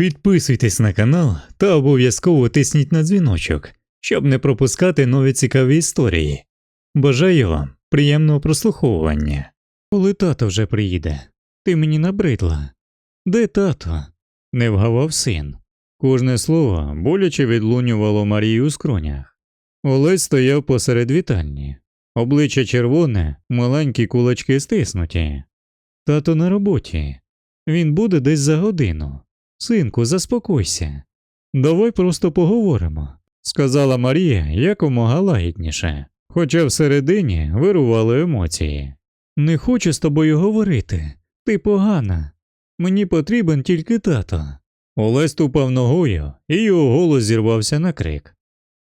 Підписуйтесь на канал та обов'язково тисніть на дзвіночок, щоб не пропускати нові цікаві історії. Бажаю вам приємного прослуховування. Коли тато вже приїде, ти мені набридла. Де тато? не вгавав син. Кожне слово боляче відлунювало Марії у скронях. Олесь стояв посеред вітальні, обличчя червоне, маленькі кулачки стиснуті. Тато на роботі. Він буде десь за годину. Синку, заспокойся. Давай просто поговоримо, сказала Марія якомога лагідніше, хоча всередині вирували емоції. Не хочу з тобою говорити. Ти погана. Мені потрібен тільки тато. Олесь тупав ногою, і його голос зірвався на крик.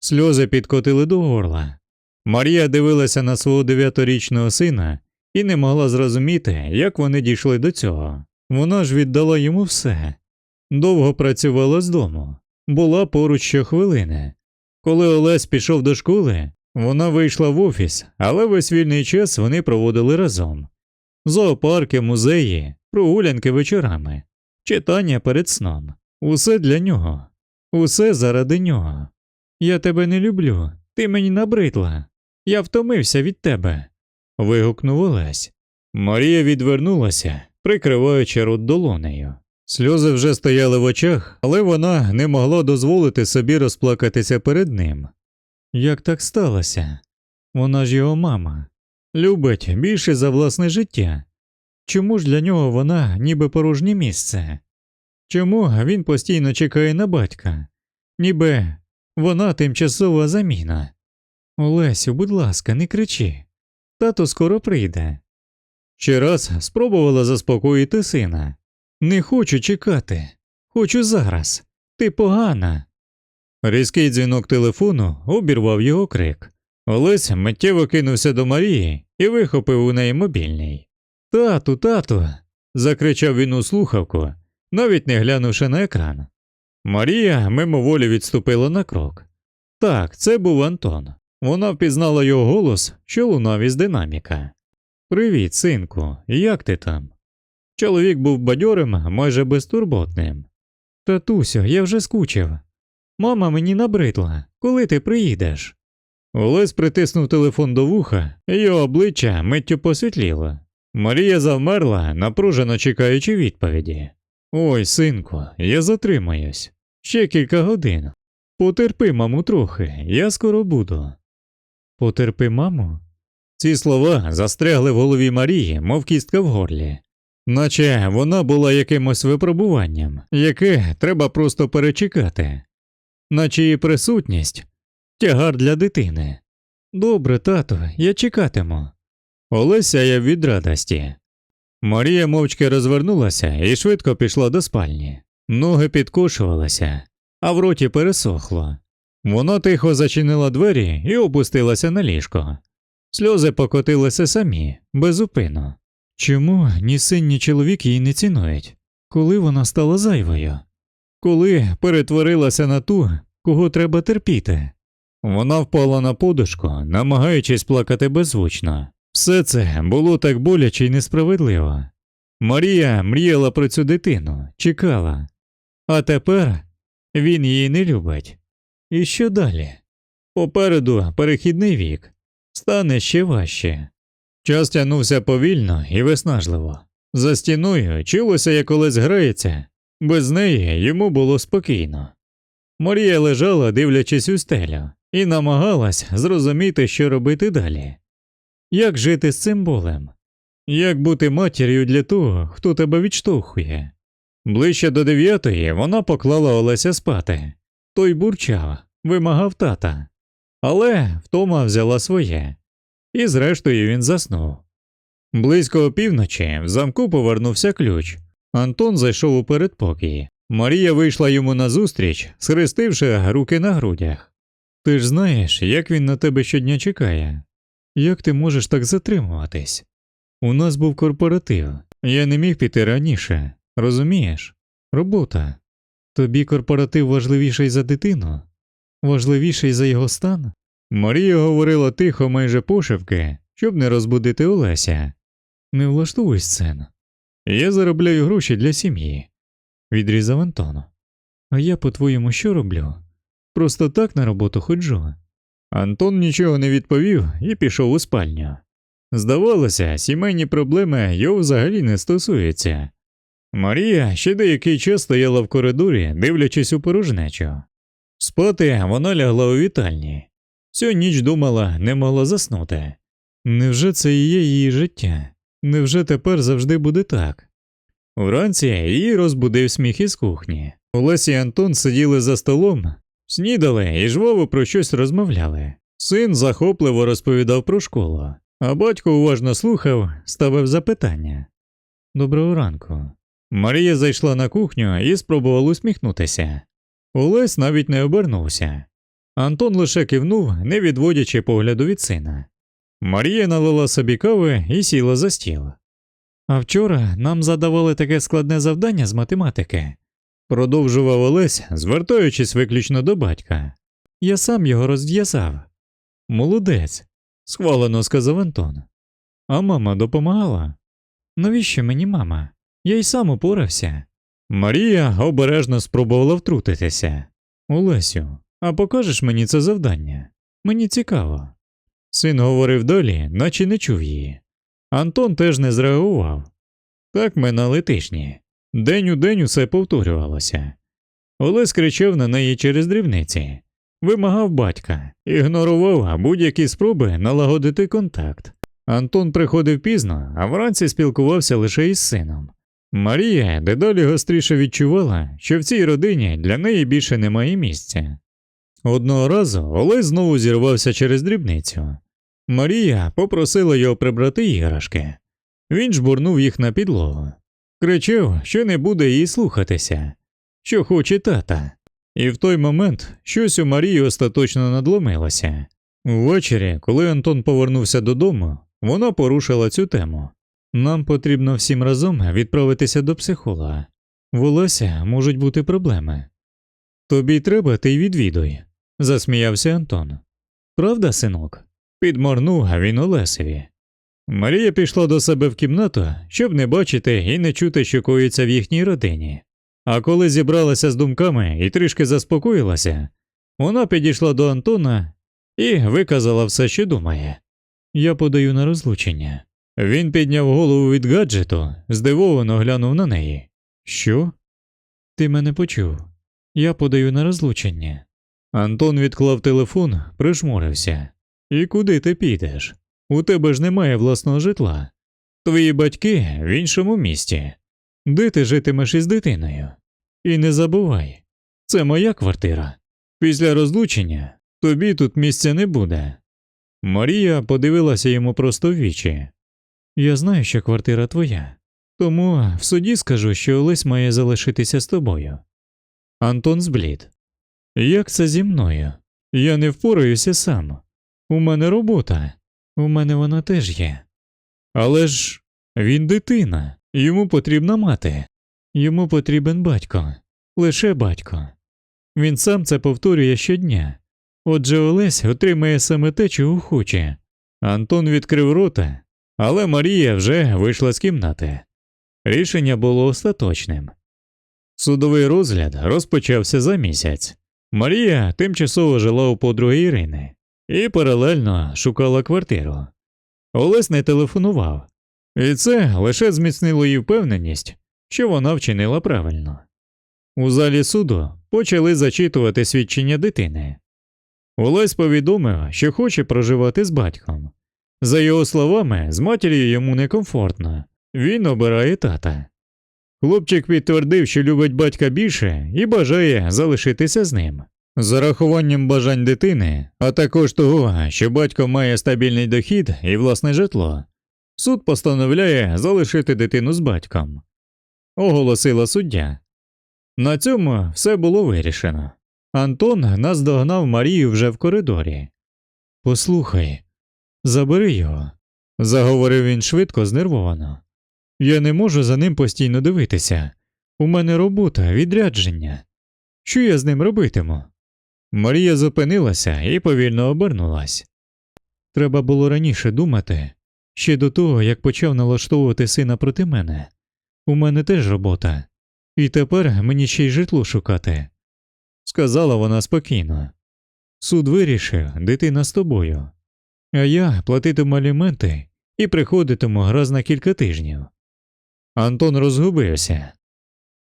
Сльози підкотили до горла. Марія дивилася на свого дев'яторічного сина і не могла зрозуміти, як вони дійшли до цього. Вона ж віддала йому все. Довго працювала з дому, була поруч щохвилини. Коли Олесь пішов до школи, вона вийшла в офіс, але весь вільний час вони проводили разом. Зоопарки, музеї, прогулянки вечорами, читання перед сном. Усе для нього, усе заради нього. Я тебе не люблю, ти мені набридла. Я втомився від тебе. вигукнув Олесь. Марія відвернулася, прикриваючи рот долонею. Сльози вже стояли в очах, але вона не могла дозволити собі розплакатися перед ним. Як так сталося? Вона ж його мама. Любить більше за власне життя. Чому ж для нього вона ніби порожнє місце? Чому він постійно чекає на батька? Ніби вона тимчасова заміна. Олесю, будь ласка, не кричи. Тато скоро прийде. Ще раз спробувала заспокоїти сина. Не хочу чекати. Хочу зараз. Ти погана. Різкий дзвінок телефону обірвав його крик. Олесь миттєво кинувся до Марії і вихопив у неї мобільний. Тату, тату. закричав він у слухавку, навіть не глянувши на екран. Марія мимоволі відступила на крок. Так, це був Антон. Вона впізнала його голос, що лунав із динаміка. Привіт, синку, як ти там? Чоловік був бадьорим, майже безтурботним. Татусю, я вже скучив. Мама мені набридла. Коли ти приїдеш? Олесь притиснув телефон до вуха, його обличчя миттю посвітліло. Марія завмерла, напружено чекаючи відповіді. Ой, синку, я затримаюсь. Ще кілька годин. Потерпи, маму, трохи, я скоро буду. Потерпи, маму? Ці слова застрягли в голові Марії, мов кістка в горлі. Наче вона була якимось випробуванням, яке треба просто перечекати, наче її присутність тягар для дитини. Добре, тато, я чекатиму. Олеся я від радості. Марія мовчки розвернулася і швидко пішла до спальні. Ноги підкошувалися, а в роті пересохло. Вона тихо зачинила двері і опустилася на ліжко. Сльози покотилися самі, безупинно. Чому ні син, чоловік її не цінують? Коли вона стала зайвою? Коли перетворилася на ту, кого треба терпіти? Вона впала на подушку, намагаючись плакати беззвучно. Все це було так боляче й несправедливо. Марія мріяла про цю дитину, чекала. А тепер він її не любить. І що далі? Попереду перехідний вік стане ще важче. Час тягнувся повільно і виснажливо. За стіною чулося, як колись грається, без неї йому було спокійно. Марія лежала, дивлячись у стелю, і намагалась зрозуміти, що робити далі. Як жити з цим болем? Як бути матір'ю для того, хто тебе відштовхує? Ближче до дев'ятої вона поклала Олеся спати. Той бурчав, вимагав тата. Але втома взяла своє, і зрештою він заснув. Близько опівночі в замку повернувся ключ. Антон зайшов у передпокій. Марія вийшла йому назустріч, схрестивши руки на грудях. Ти ж знаєш, як він на тебе щодня чекає. Як ти можеш так затримуватись? У нас був корпоратив, я не міг піти раніше, розумієш? Робота. Тобі корпоратив важливіший за дитину, важливіший за його стан. Марія говорила тихо, майже пошепки, щоб не розбудити Олеся. Не влаштовуй сцен. Я заробляю гроші для сім'ї, відрізав Антон. А я, по-твоєму, що роблю? Просто так на роботу ходжу. Антон нічого не відповів і пішов у спальню. Здавалося, сімейні проблеми його взагалі не стосуються. Марія ще деякий час стояла в коридорі, дивлячись у порожнечу. Спати вона лягла у вітальні. Всю ніч думала, не могла заснути. Невже це і є її життя? Невже тепер завжди буде так? Вранці її розбудив сміх із кухні. Олесі і Антон сиділи за столом, снідали і жваво про щось розмовляли. Син захопливо розповідав про школу, а батько уважно слухав, ставив запитання. Доброго ранку. Марія зайшла на кухню і спробувала усміхнутися. Олесь навіть не обернувся. Антон лише кивнув, не відводячи погляду від сина. Марія налила собі кави і сіла за стіл. А вчора нам задавали таке складне завдання з математики, продовжував Олесь, звертаючись виключно до батька. Я сам його розв'язав. Молодець, схвалено сказав Антон. А мама допомагала? Навіщо мені мама? Я й сам упорався. Марія обережно спробувала втрутитися. Олесю, а покажеш мені це завдання? Мені цікаво. Син говорив далі, наче не чув її. Антон теж не зреагував. Так минали тижні. День у день усе повторювалося. Олесь кричав на неї через дрібниці, вимагав батька, ігнорував будь-які спроби налагодити контакт. Антон приходив пізно, а вранці спілкувався лише із сином. Марія дедалі гостріше відчувала, що в цій родині для неї більше немає місця. Одного разу Олесь знову зірвався через дрібницю. Марія попросила його прибрати іграшки. Він жбурнув їх на підлогу. Кричав, що не буде її слухатися, що хоче тата. І в той момент щось у Марії остаточно надломилося. Ввечері, коли Антон повернувся додому, вона порушила цю тему. Нам потрібно всім разом відправитися до психолога. В Олеся можуть бути проблеми. Тобі треба, ти й відвідуй, засміявся Антон. Правда, синок? Підморнув він Олесеві. Марія пішла до себе в кімнату, щоб не бачити і не чути, що коїться в їхній родині. А коли зібралася з думками і трішки заспокоїлася, вона підійшла до Антона і виказала все, що думає. Я подаю на розлучення. Він підняв голову від гаджету, здивовано глянув на неї. Що? Ти мене почув. Я подаю на розлучення. Антон відклав телефон, прижмурився. І куди ти підеш? У тебе ж немає власного житла. Твої батьки в іншому місті. Де ти житимеш із дитиною? І не забувай, це моя квартира. Після розлучення тобі тут місця не буде. Марія подивилася йому просто в вічі. Я знаю, що квартира твоя, тому в суді скажу, що Олесь має залишитися з тобою. Антон зблід. Як це зі мною? Я не впораюся сам. У мене робота, у мене вона теж є. Але ж він дитина, йому потрібна мати, йому потрібен батько, лише батько. Він сам це повторює щодня. Отже, Олесь отримає саме те, чого хоче. Антон відкрив рота, але Марія вже вийшла з кімнати. Рішення було остаточним. Судовий розгляд розпочався за місяць. Марія тимчасово жила у подруги Ірини і паралельно шукала квартиру. Олесь не телефонував, і це лише зміцнило її впевненість, що вона вчинила правильно. У залі суду почали зачитувати свідчення дитини. Олесь повідомив, що хоче проживати з батьком. За його словами, з матір'ю йому некомфортно, він обирає тата. Хлопчик підтвердив, що любить батька більше і бажає залишитися з ним. З урахуванням бажань дитини, а також того, що батько має стабільний дохід і власне житло, суд постановляє залишити дитину з батьком, оголосила суддя. На цьому все було вирішено. Антон наздогнав Марію вже в коридорі. Послухай, забери його, заговорив він швидко, знервовано. Я не можу за ним постійно дивитися. У мене робота, відрядження. Що я з ним робитиму? Марія зупинилася і повільно обернулась. Треба було раніше думати, ще до того, як почав налаштовувати сина проти мене. У мене теж робота, і тепер мені ще й житло шукати. сказала вона спокійно. Суд вирішив, дитина з тобою. А я платитиму аліменти і приходитиму раз на кілька тижнів. Антон розгубився.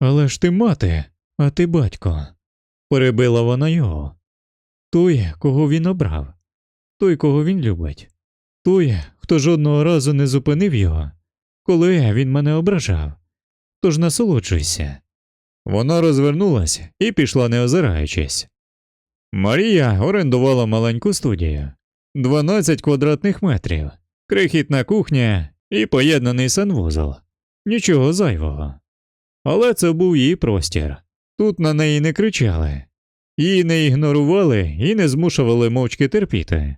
Але ж ти мати, а ти батько. Перебила вона його. Той, кого він обрав, той, кого він любить, той, хто жодного разу не зупинив його, коли він мене ображав. Тож насолоджуйся. Вона розвернулася і пішла, не озираючись. Марія орендувала маленьку студію 12 квадратних метрів, крихітна кухня і поєднаний санвузол. Нічого зайвого. Але це був її простір. Тут на неї не кричали, її не ігнорували і не змушували мовчки терпіти.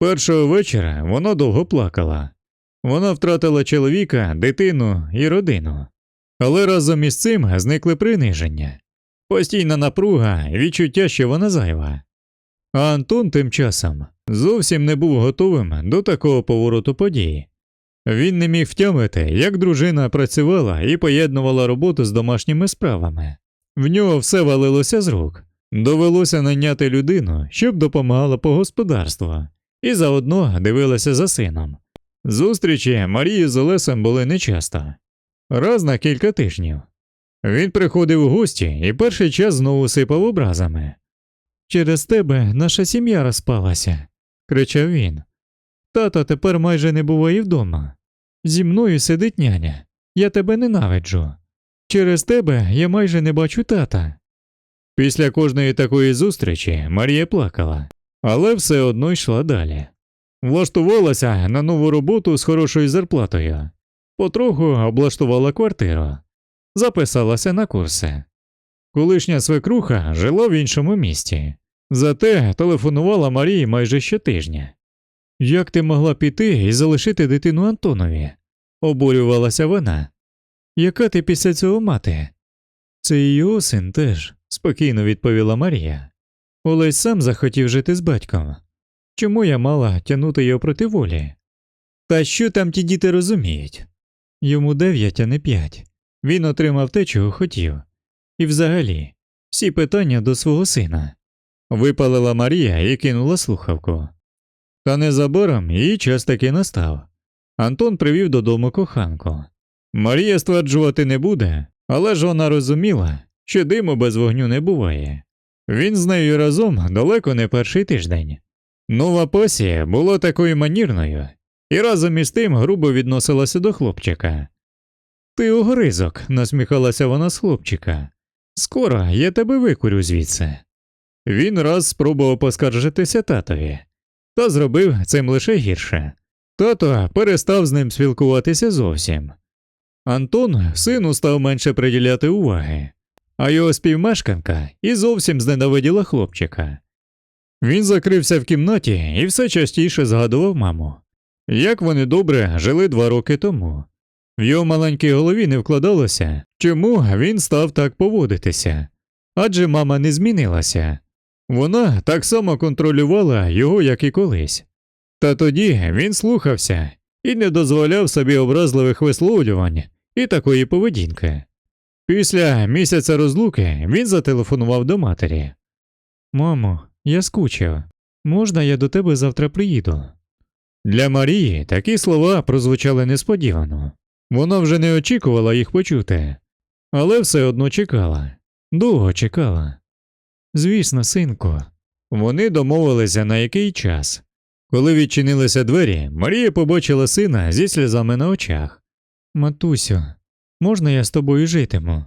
Першого вечора вона довго плакала. Вона втратила чоловіка, дитину і родину. Але разом із цим зникли приниження, постійна напруга відчуття, що вона зайва. А Антон тим часом зовсім не був готовим до такого повороту подій. Він не міг втямити, як дружина працювала і поєднувала роботу з домашніми справами. В нього все валилося з рук. Довелося найняти людину, щоб допомагала по господарству, і заодно дивилася за сином. Зустрічі Марії з Олесем були нечасто, раз на кілька тижнів. Він приходив у гості і перший час знову сипав образами. Через тебе наша сім'я розпалася, кричав він. Тата тепер майже не буває вдома. Зі мною сидить няня. Я тебе ненавиджу. Через тебе я майже не бачу тата. Після кожної такої зустрічі Марія плакала, але все одно йшла далі. Влаштувалася на нову роботу з хорошою зарплатою, потроху облаштувала квартиру, записалася на курси. Колишня свекруха жила в іншому місті, зате телефонувала Марії майже щотижня. Як ти могла піти і залишити дитину Антонові? обурювалася вона. Яка ти після цього мати? Це його син теж, спокійно відповіла Марія. Олесь сам захотів жити з батьком. Чому я мала тягнути його проти волі? Та що там ті діти розуміють? Йому дев'ять, а не п'ять. Він отримав те, чого хотів. І взагалі, всі питання до свого сина. Випалила Марія і кинула слухавку. Та незабаром її час таки настав. Антон привів додому коханку. Марія стверджувати не буде, але ж вона розуміла, що диму без вогню не буває. Він з нею разом далеко не перший тиждень. Нова пасія була такою манірною і разом із тим грубо відносилася до хлопчика. Ти огризок, насміхалася вона з хлопчика. Скоро я тебе викурю звідси. Він раз спробував поскаржитися татові, та зробив цим лише гірше. Тато перестав з ним спілкуватися зовсім. Антон сину став менше приділяти уваги, а його співмешканка і зовсім зненавиділа хлопчика. Він закрився в кімнаті і все частіше згадував маму. Як вони добре жили два роки тому. В його маленькій голові не вкладалося, чому він став так поводитися, адже мама не змінилася. Вона так само контролювала його, як і колись. Та тоді він слухався і не дозволяв собі образливих висловлювань і такої поведінки. Після місяця розлуки він зателефонував до матері. Мамо, я скучив. Можна я до тебе завтра приїду? Для Марії такі слова прозвучали несподівано. Вона вже не очікувала їх почути, але все одно чекала, довго чекала. Звісно, синку. Вони домовилися на який час. Коли відчинилися двері, Марія побачила сина зі сльозами на очах. Матусю, можна я з тобою житиму?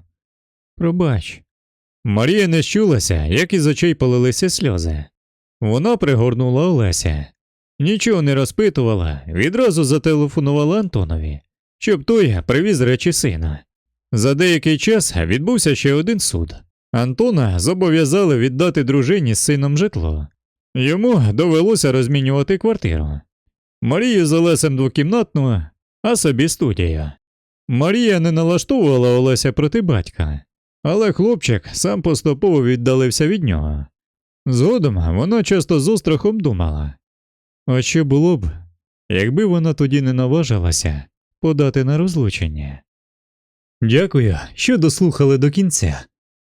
Пробач. Марія не щулася, як із очей полилися сльози. Вона пригорнула Олеся. Нічого не розпитувала, відразу зателефонувала Антонові, щоб той привіз речі сина. За деякий час відбувся ще один суд. Антона зобов'язали віддати дружині з сином житло. Йому довелося розмінювати квартиру. Марію з Олесем двокімнатну, а собі студію. Марія не налаштовувала Олеся проти батька, але хлопчик сам поступово віддалився від нього. Згодом вона часто з острахом думала а що було б, якби вона тоді не наважилася подати на розлучення. Дякую, що дослухали до кінця.